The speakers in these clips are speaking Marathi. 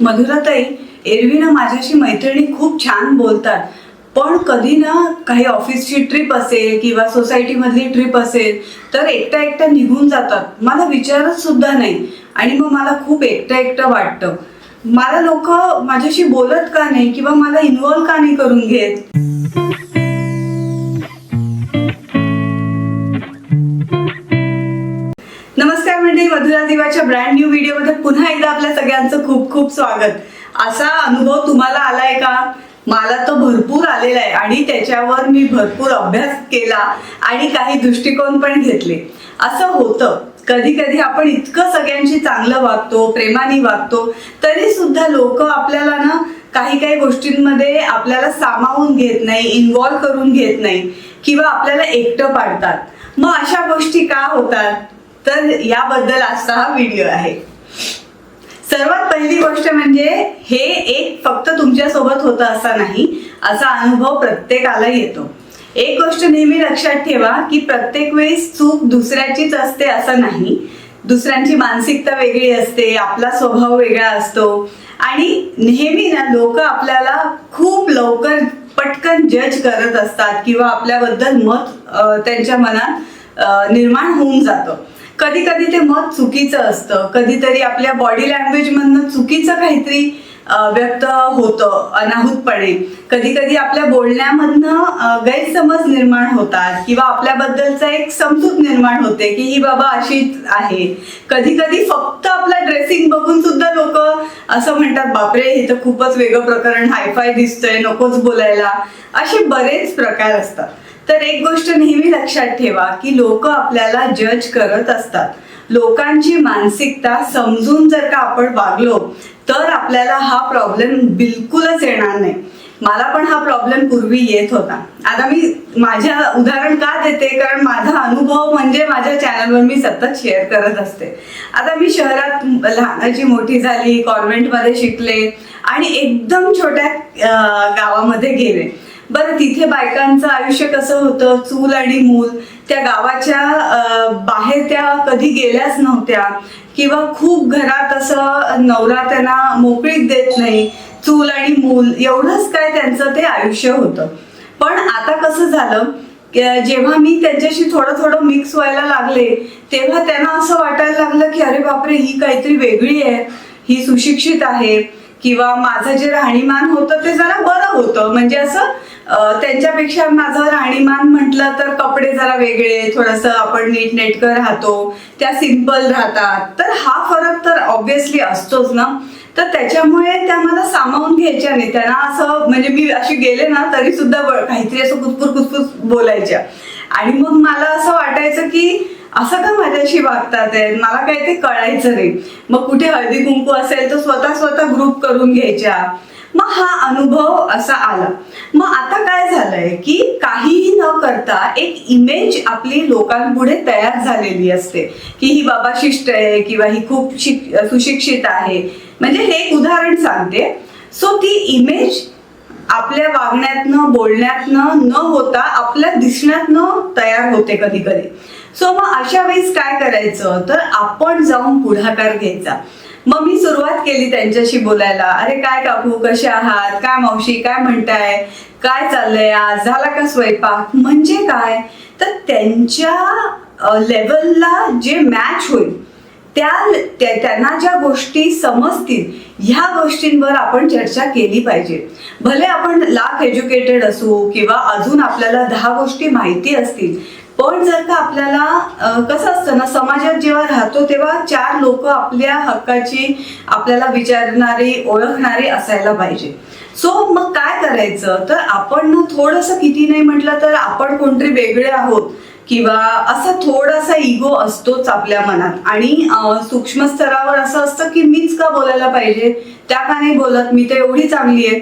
मधुराताई एरवी ना माझ्याशी मैत्रिणी खूप छान बोलतात. पण कधी ना काही ऑफिसची ट्रिप असेल किंवा सोसायटीमधली ट्रिप असेल तर एकटा एकटा निघून जातात. मला विचारत सुद्धा नाही. आणि मग मला खूप एकटं एकटं वाटतं. मला लोक माझ्याशी बोलत का नाही किंवा मला इन्व्हॉल्व का नाही करून घेत? मंडळी मधुरा दिवाच्या ब्रँड न्यू व्हिडिओमध्ये पुन्हा एकदा आपल्या सगळ्यांचं खूप खूप स्वागत. असा अनुभव तुम्हाला आलाय का? मला तो भरपूर आलेला आहे आणि त्याच्यावर मी भरपूर अभ्यास केला आणि काही दृष्टिकोन पण घेतले. असं होतं. कधी कधी आपण इतकं सगळ्यांशी चांगलं वागतो प्रेमाने वागतो तरी सुद्धा लोक आपल्याला ना काही काही गोष्टींमध्ये आपल्याला सामावून घेत नाही इन्व्हॉल्व करून घेत नाही किंवा आपल्याला एकटं पाडतात. मग अशा गोष्टी का होतात? तर याबद्दल आजचा हा व्हिडिओ आहे सर्वात पहिली गोष्ट म्हणजे हे एक फक्त तुमच्यासोबत होतं असा नाही असा अनुभव प्रत्येकाला येतो. एक गोष्ट नेहमी लक्षात ठेवा की प्रत्येक वेळेस चूक दुसऱ्याचीच असते असं नाही. दुसऱ्यांची मानसिकता वेगळी असते आपला स्वभाव वेगळा असतो. आणि नेहमी ना लोक आपल्याला खूप लवकर पटकन जज करत असतात किंवा आपल्याबद्दल मत त्यांच्या मनात निर्माण होऊन जातं. कधी कधी ते मत चुकीचं असतं. कधीतरी आपल्या बॉडी लँग्वेज मधनं चुकीचं काहीतरी व्यक्त होतं अनाहूतपणे. कधी कधी आपल्या बोलण्यामधनं गैरसमज निर्माण होतात किंवा आपल्याबद्दलचा एक समजूत निर्माण होते की ही बाबा अशीच आहे. कधी कधी फक्त आपला ड्रेसिंग बघून सुद्धा लोक असं म्हणतात बापरे हे तर खूपच वेगळं प्रकरण हायफाय दिसतंय नकोच बोलायला. असे बरेच प्रकार असतात. तर एक गोष्ट नेहमी लक्षात ठेवा की लोक आपल्याला जज करत असतात. लोकांची मानसिकता समजून जर का आपण वागलो तर आपल्याला हा प्रॉब्लेम बिलकुलच येणार नाही. मला पण हा प्रॉब्लेम पूर्वी येत होता. आता मी माझ्या उदाहरण का देते? कारण माझा अनुभव म्हणजे माझ्या चॅनलवर मी सतत शेअर करत असते. आता मी शहरात लहानाची मोठी झाली कॉन्व्हेंटमध्ये शिकले आणि एकदम छोट्या गावामध्ये गेले. बरं तिथे बायकांचं आयुष्य कसं होतं? चूल आणि मूल. त्या गावाच्या बाहेर त्या कधी गेल्याच नव्हत्या. किंवा खूप घरात असं नवरा त्यांना मोकळीक देत नाही. चूल आणि मूल एवढंच काय त्यांचं ते आयुष्य होतं. पण आता कसं झालं? जेव्हा मी त्यांच्याशी थोडं थोडं मिक्स व्हायला लागले तेव्हा त्यांना असं वाटायला लागलं की अरे बापरे ही काहीतरी वेगळी आहे. ही सुशिक्षित आहे. किंवा माझं जे राहणीमान होतं ते जरा बरं होतं. म्हणजे असं त्यांच्यापेक्षा माझं राहणीमान म्हटलं तर कपडे जरा वेगळे थोडंसं आपण नीटनेटकं राहतो त्या सिंपल राहतात. तर हा फरक तर ऑब्विसली असतोच ना. तर त्याच्यामुळे त्या मला सामावून घ्यायच्या नाही. त्यांना असं म्हणजे मी अशी गेले ना तरी सुद्धा काहीतरी असं कुतपूर कुतपूर बोलायच्या. आणि मग मला असं वाटायचं की असं का माझ्याशी वागतात आहे मला काही ते कळायचं नाही. मग कुठे हळदी कुंकू असेल तर स्वतः स्वतः ग्रुप करून घ्यायच्या. मग हा अनुभव असा आला. मग आता काय झालंय की काहीही न करता एक इमेज आपली लोकांपुढे तयार झालेली असते. की ही बाबा शिष्ट आहे किंवा ही खूप शिक सुशिक्षित आहे. म्हणजे हे एक उदाहरण सांगते. सो ती इमेज आपल्या वागण्यातनं बोलण्यातनं न होता आपल्या दिसण्यातनं तयार होते कधी कधी सो मग अशा वेळेस काय करायचं? तर आपण जाऊन पुढाकार घ्यायचा. मग मी सुरुवात केली त्यांच्याशी बोलायला. अरे काय काकू? कसे आहात? काय मावशी? काय म्हणताय? काय चाललंय आज? झाला का स्वयंपाक? म्हणजे काय? तर त्यांच्या लेवलला जे मॅच होईल त्या त्या- त्यांना ज्या गोष्टी समजतील ह्या गोष्टींवर आपण चर्चा केली पाहिजे. भले आपण लाख एज्युकेटेड असू किंवा अजून आपल्याला दहा गोष्टी माहिती असतील पण जर का आपल्याला कसं असतं ना समाजात जेव्हा राहतो तेव्हा चार लोक आपल्या हक्काची आपल्याला विचारणारी ओळखणारी असायला पाहिजे. सो मग काय करायचं? तर आपण ना थोडंसं किती नाही म्हटलं तर आपण कोणतरी वेगळे आहोत किंवा असा थोडासा इगो असतोच आपल्या मनात. आणि सूक्ष्म स्तरावर असं असतं की मीच का बोलायला पाहिजे? त्या का नाही बोलत? मी तर एवढी चांगली आहे.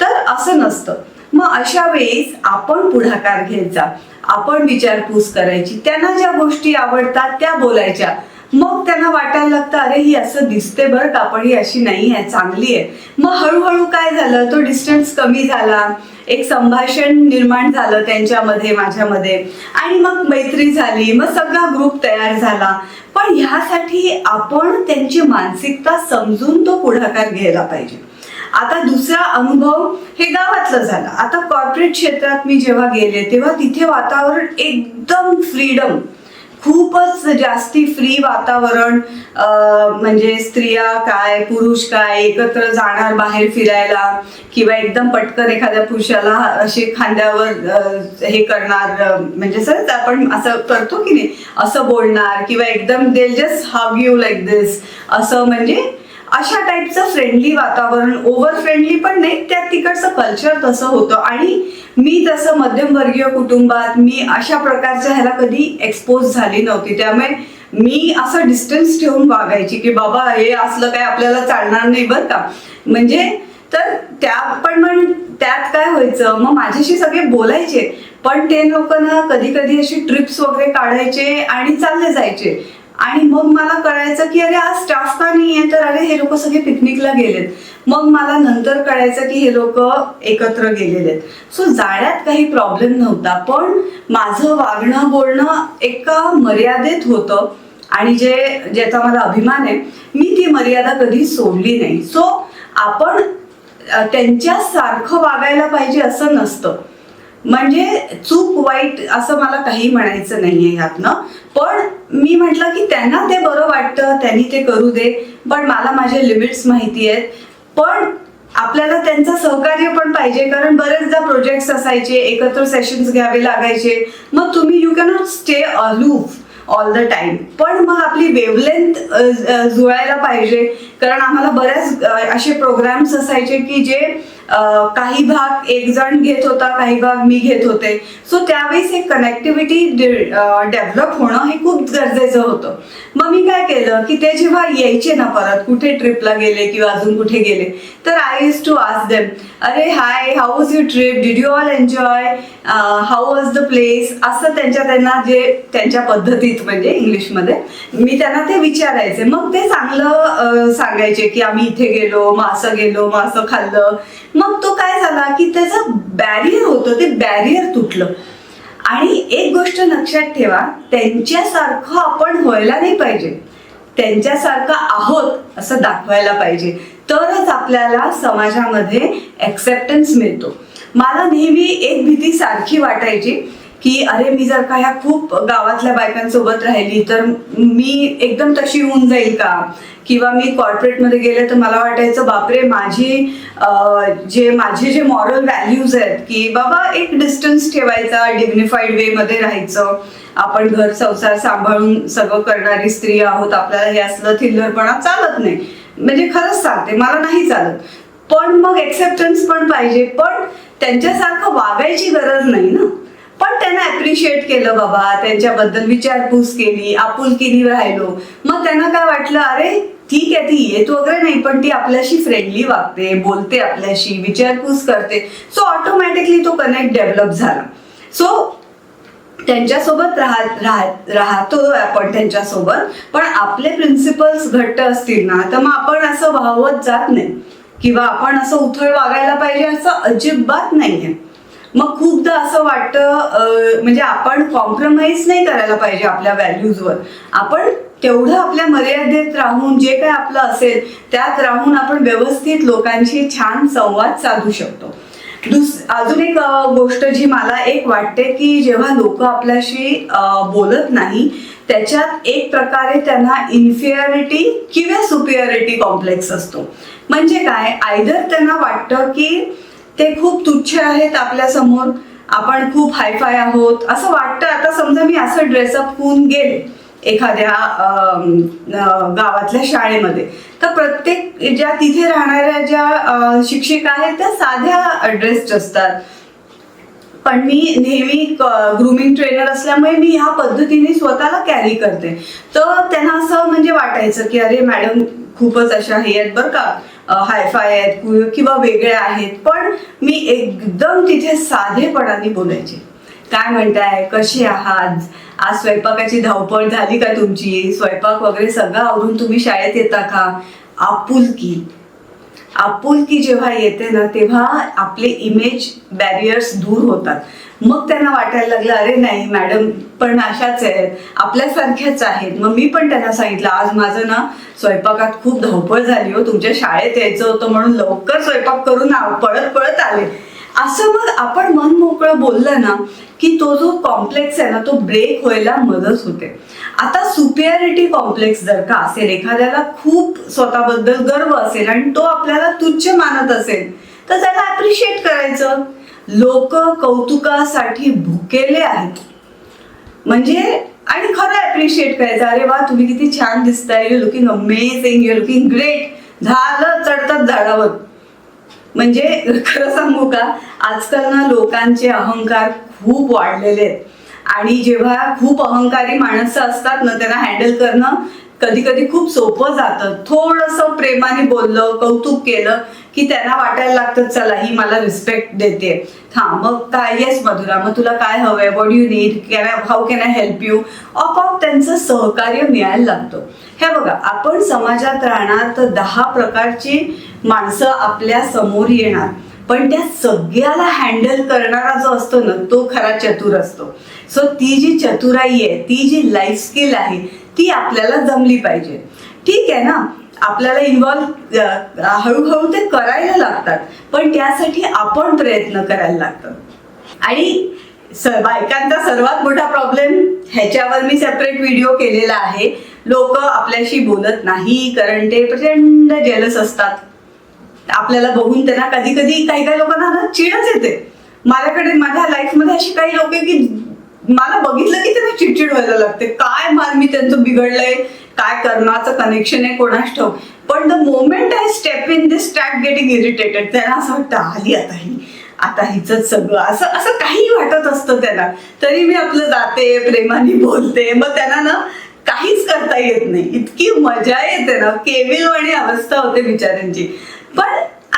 तर असं नसतं. मग अशा वेळेस आपण पुढाकार घ्यायचा आपण विचारपूस करायची. त्यांना ज्या गोष्टी आवडतात त्या बोलायच्या. मग त्यांना वाटायला लागतं अरे ही असं दिसते बरं का पण ही अशी नाही आहे चांगली आहे. मग हळूहळू काय झालं? तो डिस्टन्स कमी झाला. एक संभाषण निर्माण झालं त्यांच्यामध्ये माझ्यामध्ये. आणि मग मैत्री झाली. मग सगळा ग्रुप तयार झाला. पण ह्यासाठी आपण त्यांची मानसिकता समजून तो पुढाकार घ्यायला पाहिजे. आता दुसरा अनुभव हे गावातलं झाला. आता कॉर्पोरेट क्षेत्रात मी जेव्हा गेले तेव्हा तिथे वातावरण एकदम फ्रीडम खूपच जास्ती फ्री वातावरण. म्हणजे स्त्रिया काय पुरुष काय एकत्र जाणार बाहेर फिरायला किंवा एकदम पटकन एखाद्या पुरुषाला असे खांद्यावर हे करणार म्हणजे सर आपण असं करतो की नाही असं बोलणार किंवा एकदम दे just how you like this असं म्हणजे अशा टाईपचं फ्रेंडली वातावरण ओव्हर फ्रेंडली पण नाही त्यात तिकडचं कल्चर तसं होतं. आणि मी तसं मध्यमवर्गीय कुटुंबात मी अशा प्रकारच्या ह्याला कधी एक्सपोज झाली नव्हती. त्यामुळे मी असं डिस्टन्स ठेवून वागायची की बाबा हे असलं काय आपल्याला चालणार नाही बरं का. म्हणजे तर त्या पण मग त्यात काय व्हायचं मग माझ्याशी सगळे बोलायचे. पण ते लोक ना कधी कधी अशी ट्रिप्स वगैरे काढायचे आणि चालले जायचे. आणि मग मला कळायचं की अरे आज स्टाफ का नाही आहे तर अरे हे लोक सगळे पिकनिकला गेलेत. मग मला नंतर कळायचं की हे लोक एकत्र गेलेले आहेत. सो जाण्यात काही प्रॉब्लेम नव्हता पण माझं वागणं बोलणं एका मर्यादेत होतं. आणि जे ज्याचा मला अभिमान आहे मी ती मर्यादा कधी सोडली नाही. सो आपण त्यांच्या त्यांच्यासारखं वागायला पाहिजे असं नसतं. म्हणजे चूक वाईट असं मला काही म्हणायचं नाहीये ह्यातनं. पण मी म्हटलं की त्यांना ते बरं वाटतं त्यांनी ते करू दे पण मला माझे लिमिट्स माहिती आहेत. पण आपल्याला त्यांचं सहकार्य पण पाहिजे कारण बरेचदा प्रोजेक्ट्स असायचे एकत्र सेशन्स घ्यावे लागायचे. मग तुम्ही you cannot stay aloof all the time पण मग आपली वेवलेंथ जुळायला पाहिजे. कारण आम्हाला बऱ्याच असे प्रोग्राम्स असायचे की जे काही भाग एक जण घेत होता काही भाग मी घेत होते. सो त्यावेळेस एक कनेक्टिव्हिटी डेव्हलप होणं हे खूप गरजेचं होतं. मग मी काय केलं की ते जेव्हा यायचे ना परत कुठे ट्रिपला गेले किंवा अजून कुठे गेले तर I use to ask them अरे hi how is your trip did you all enjoy how was the place असं त्यांच्या त्यांना जे त्यांच्या पद्धतीत म्हणजे इंग्लिशमध्ये मी त्यांना ते विचारायचे. मग ते चांगलं सांगायचे की आम्ही इथे गेलो मग असं गेलो मग असं खाल्लं. मग तो काय झाला की त्याचं बॅरियर होतं ते बॅरियर तुटलं. आणि एक गोष्ट लक्षात ठेवा त्यांच्यासारखं आपण व्हायला नाही पाहिजे. त्यांच्यासारखं आहोत असं दाखवायला पाहिजे. तरच आपल्याला समाजामध्ये ॲक्सेप्टन्स मिळतो. मला नेहमी एक भीती सारखी वाटायची की अरे मी जर का ह्या खूप गावातल्या बायकांसोबत राहिली तर मी एकदम तशी होऊन जाईल का? किंवा मी कॉर्पोरेटमध्ये गेले तर मला वाटायचं बापरे माझी जे माझे जे मॉरल व्हॅल्यूज आहेत की बाबा एक डिस्टन्स ठेवायचा डिग्निफाईड वे मध्ये राहायचं. आपण घर संसार सांभाळून सगळं करणारी स्त्री आहोत आपल्याला हे असलं थिल्लरपणा चालत नाही. म्हणजे खरंच सांगते मला नाही चालत. पण मग एक्सेप्टन्स पण पाहिजे. पण त्यांच्यासारखं वागायची गरज नाही ना. पण त्यांना अप्रिशिएट केलं बाबा त्यांच्याबद्दल विचारपूस केली आपुलकीने राहिलो. मग त्यांना काय वाटलं अरे ठीक आहे ती येत वगैरे नाही पण ती आपल्याशी फ्रेंडली वागते बोलते आपल्याशी विचारपूस करते. सो ऑटोमॅटिकली तो कनेक्ट डेव्हलप झाला. सो त्यांच्यासोबत राहत राहत राहतो आपण त्यांच्यासोबत पण आपले प्रिन्सिपल्स घट्ट असतील ना तर मग आपण असं वाहवत जात नाही. किंवा आपण असं उथळ वागायला पाहिजे असं अजिबात नाहीये. मग खूपदा असं वाटतं म्हणजे आपण कॉम्प्रोमाइज नाही करायला पाहिजे आपल्या व्हॅल्यूजवर आपण तेवढं आपल्या मर्यादेत राहून जे काय आपलं असेल त्यात राहून आपण व्यवस्थित लोकांशी छान संवाद साधू शकतो. दुस अजून एक गोष्ट जी मला एक वाटते की जेव्हा लोक आपल्याशी बोलत नाही त्याच्यात एक प्रकारे त्यांना इन्फिअरिटी किंवा सुपिरिटी कॉम्प्लेक्स असतो. म्हणजे काय? आयदर त्यांना वाटतं की ते खूप तुच्छ आहेत आपल्यासमोर आपण खूप हायफाय आहोत. असं वाटतं आता समजा मी असं ड्रेसअप होऊन गेले एखाद्या गावातल्या शाळेमध्ये. तर प्रत्येक ज्या तिथे राहणाऱ्या ज्या शिक्षिका आहेत त्या साध्या ड्रेस्ड असतात. पण मी नेहमी ग्रुमिंग ट्रेनर असल्यामुळे मी ह्या पद्धतीने स्वतःला कॅरी करते. तर त्यांना असं म्हणजे वाटायचं की अरे मॅडम खूपच अशा हे आहेत बरं का. हायफाय आहेत किंवा वेगळ्या आहेत पण मी एकदम तिथे साधेपणाने बोलायचे. काय म्हणताय? कशी आहात? आज स्वयंपाकाची धावपळ झाली का तुमची? स्वयंपाक वगैरे सगळं आवरून तुम्ही शाळेत येता का? आपुलकी. आपुलकी जेव्हा येते ना तेव्हा आपले इमेज बॅरियर्स दूर होतात. मग त्यांना वाटायला लागलं अरे नाही मॅडम पण अशाच आहेत. आपल्यासारख्याच आहेत. मग मी पण त्यांना सांगितलं आज माझं ना स्वयंपाकात खूप धावपळ झाली हो. तुमच्या शाळेत यायचं होतं म्हणून लवकर स्वयंपाक करून पळत पळत आले. असं मग आपण मन मोकळं बोललं ना की तो जो कॉम्प्लेक्स आहे ना तो ब्रेक व्हायला मदत होते. आता सुपिरिटी कॉम्प्लेक्स जर का असेल एखाद्याला खूप स्वतःबद्दल गर्व असेल आणि तो आपल्याला तुच्छ मानत असेल तर त्याला अप्रिशिएट करायचं. लोक कौतुकासाठी भुकेले आहेत. म्हणजे आणि खरं अप्रिशिएट करायचं. अरे वा तुम्ही किती छान दिसताय. You looking amazing you looking great झालं चढतात झाडावर. म्हणजे खरं सांगू का आजकाल ना लोकांचे अहंकार खूप वाढलेले आहेत. आणि जेव्हा खूप अहंकारी माणसं असतात ना त्यांना हँडल करणं कधी कधी खूप सोपं जातं. थोडंसं प्रेमाने बोललं कौतुक केलं की त्यांना वाटायला लागतं चला ही मला रिस्पेक्ट देते. हा मग काय? येस मधुरा मग तुला काय हवंय? What you need can I how can I help you आपोआप त्यांचं सहकार्य मिळायला लागतं. हे बघा आपण समाजात राहणार तर दहा प्रकारची माणसं आपल्यासमोर येणार. पण त्या सगळ्याला हँडल करणारा जो असतो ना तो खरा चतुर असतो. सो ती जी चतुराई आहे ती जी लाईफ स्किल आहे ती आपल्याला जमली पाहिजे. ठीक आहे ना? आपल्याला इन्व्हॉल्व हळूहळू ते करायला लागतात पण त्यासाठी आपण प्रयत्न करायला लागतात. आणि बायकांचा सर्वात मोठा प्रॉब्लेम ह्याच्यावर मी सेपरेट व्हिडिओ केलेला आहे. लोक आपल्याशी बोलत नाही कारण ते प्रचंड जेलस असतात. आपल्याला बघून त्यांना कधी कधी काही काही लोकांना ना चिडच येते. माझ्याकडे माझ्या लाईफमध्ये अशी काही लोक आहे की मला बघितलं की त्यांना चिडचिड व्हायला लागते. काय मार मी त्यांचं बिघडलंय? काय कर्माचं कनेक्शन आहे कोणाच ठाऊक? पण the moment I step in this start getting irritated त्यांना असं वाटतं आली आता ही. आता हिच सगळं. असं असं काही वाटत असतं त्यांना. तरी मी आपलं जाते प्रेमाने बोलते. मग त्यांना ना काहीच करता येत नाही. इतकी मजा येते ना. केविलवाणी अवस्था होते बिचाऱ्यांची. पण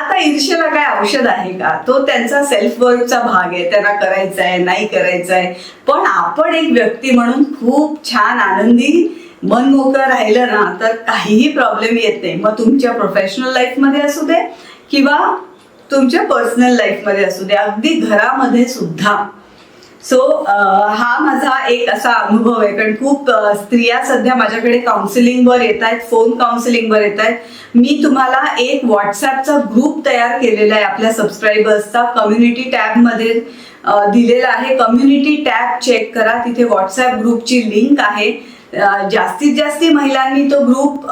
आता ईर्ष्येला काय औषध आहे का? तो त्यांचा सेल्फ वर्कचा भाग आहे. त्यांना करायचा आहे नाही करायचा आहे पण आपण एक व्यक्ती म्हणून खूप छान आनंदी मन मोकळं राहिलं ना तर काहीही प्रॉब्लेम येत नाही. मग तुमच्या प्रोफेशनल लाईफमध्ये असू दे किंवा तुमच्या पर्सनल लाईफमध्ये असू दे. अगदी घरामध्ये सुद्धा. सो uh, हा माझा एक असा अनुभव आहे. कारण खूप स्त्रिया सध्या माझ्याकडे काउन्सिलिंगवर येत आहेत फोन काउन्सिलिंगवर येत आहेत. मी तुम्हाला एक व्हॉट्सॲपचा ग्रुप तयार केलेला आहे आपल्या सबस्क्रायबर्सचा कम्युनिटी टॅबमध्ये दिलेला आहे. कम्युनिटी टॅब चेक करा. तिथे व्हॉट्सॲप ग्रुपची लिंक आहे. जास्तीत जास्त महिलांनी तो ग्रुप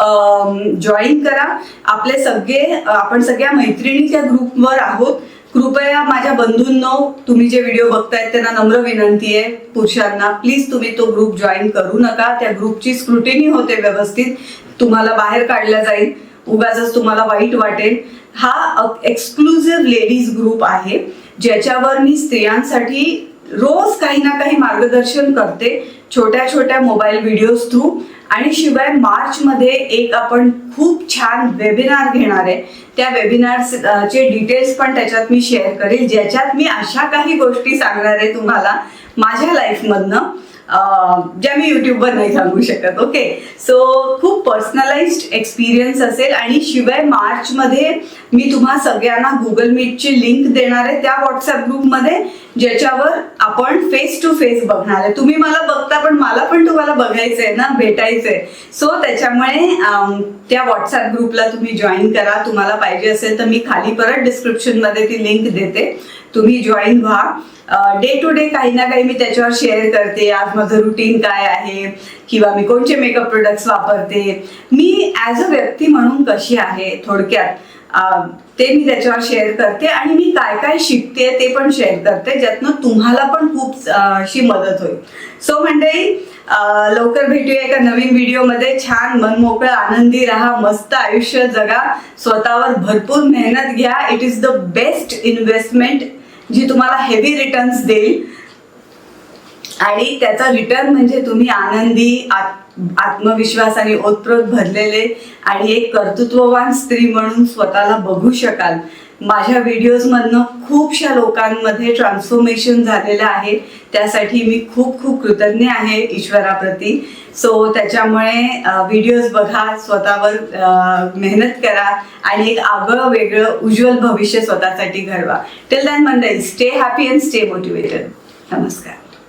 जॉईन करा. आपले सगळे आपण सगळ्या मैत्रिणी त्या ग्रुपवर आहोत. कृपया माझ्या बंधूंनो तुम्ही जे व्हिडिओ बघतायत त्यांना नम्र विनंती आहे पुरुषांना. प्लीज तुम्ही तो ग्रुप जॉईन करू नका. त्या ग्रुपची स्क्रुटिनी होते व्यवस्थित. तुम्हाला बाहेर काढला जाईल. उगाच तुम्हाला वाईट वाटेल. हा एक्सक्लुझिव्ह लेडीज ग्रुप आहे ज्याच्यावर मी स्त्रियांसाठी रोज काही ना काही मार्गदर्शन करते छोट्या छोट्या मोबाईल व्हिडिओज थ्रू आणि शिवाय मार्चमध्ये एक आपण खूप छान वेबिनार घेणार आहे. त्या वेबिनार चे डिटेल्स पण त्याच्यात मी शेअर करेल ज्याच्यात मी अशा काही गोष्टी सांगणार आहे तुम्हाला माझ्या लाईफमधनं ज्या मी युट्यूबवर नाही सांगू शकत ओके सो खूप पर्सनलाइज्ड एक्सपिरियन्स असेल आणि शिवाय मार्चमध्ये मी तुम्हा सगळ्यांना गुगल मीटची लिंक देणार आहे त्या व्हॉट्सअप ग्रुपमध्ये ज्याच्यावर आपण फेस टू फेस बघणार आहे. तुम्ही मला बघता पण मला पण तुम्हाला बघायचं आहे ना भेटायचं आहे. सो त्याच्यामुळे त्या व्हॉट्सअप ग्रुपला तुम्ही जॉईन करा. तुम्हाला पाहिजे असेल तर मी खाली परत डिस्क्रिप्शनमध्ये ती लिंक देते. तुम्ही जॉईन व्हा. डे टू डे काही ना काही मी त्याच्यावर शेअर करते. आज माझं रुटीन काय आहे? किंवा मी कोणते मेकअप प्रोडक्ट्स वापरते? मी ॲज अ व्यक्ती म्हणून कशी आहे थोडक्यात? ते मी त्याच्यावर शेअर करते आणि मी काय काय शिकते ते पण शेअर करते ज्यातनं तुम्हाला पण खूप अशी मदत होईल. सो मंडळी लवकर भेटूया एका नवीन व्हिडिओमध्ये छान मनमोकळं आनंदी राहा मस्त आयुष्य जगा. स्वतःवर भरपूर मेहनत घ्या. It is the best investment जी तुम्हाला हेवी रिटर्न्स देईल. आणि त्याचा रिटर्न म्हणजे तुम्ही आनंदी आत- आत्मविश्वासाने ओतप्रोत भरलेले आणि एक कर्तृत्ववान स्त्री म्हणून स्वतःला बघू शकाल. माझ्या व्हिडिओजमधनं खूपशा लोकांमध्ये ट्रान्सफॉर्मेशन झालेलं आहे. त्यासाठी मी खूप खूप कृतज्ञ आहे ईश्वराप्रती. सो त्याच्यामुळे व्हिडिओज बघा स्वतःवर मेहनत करा आणि एक आगळं वेगळं उज्ज्वल भविष्य स्वतःसाठी घडवा. टिल दॅन मंडळी stay happy and stay motivated नमस्कार.